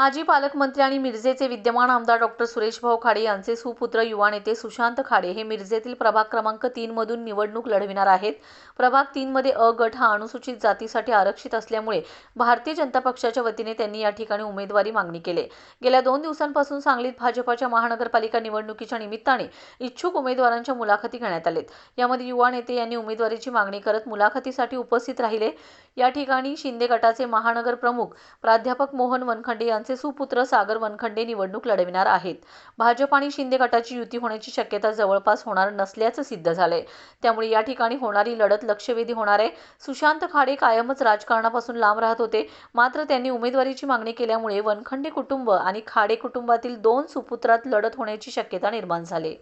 माजी पालकमंत्री आणि मिरजेचे विद्यमान आमदार डॉक्टर सुरेशभाऊ खाडे यांचे सुपुत्र युवा नेते सुशांत खाडे हे मिरजेतील प्रभाग क्रमांक तीन मधून निवडणूक लढविणार आहेत. प्रभाग तीनमध्ये अ गट हा अनुसूचित जातीसाठी आरक्षित असल्यामुळे भारतीय जनता पक्षाच्या वतीने त्यांनी या ठिकाणी उमेदवारी मागणी केली. गेल्या दोन दिवसांपासून सांगलीत भाजपाच्या महानगरपालिका निवडणुकीच्या निमित्ताने इच्छुक उमेदवारांच्या मुलाखती घेण्यात आलेत. यामध्ये युवा नेते यांनी उमेदवारीची मागणी करत मुलाखतीसाठी उपस्थित राहिले. या ठिकाणी शिंदे गटाचे महानगर प्रमुख प्राध्यापक मोहन वनखंडे यांचे सुपुत्र सागर वनखंडे निवडणूक लढविणार आहेत. भाजप आणि शिंदे गटाची युती होण्याची शक्यता जवळपास होणार नसल्याचं सिद्ध झालंय. त्यामुळे या ठिकाणी होणारी लढत लक्षवेधी होणार आहे. सुशांत खाडे कायमच राजकारणापासून लांब राहत होते. मात्र त्यांनी उमेदवारीची मागणी केल्यामुळे वनखंडे कुटुंब आणि खाडे कुटुंबातील दोन सुपुत्रात लढत होण्याची शक्यता निर्माण झाली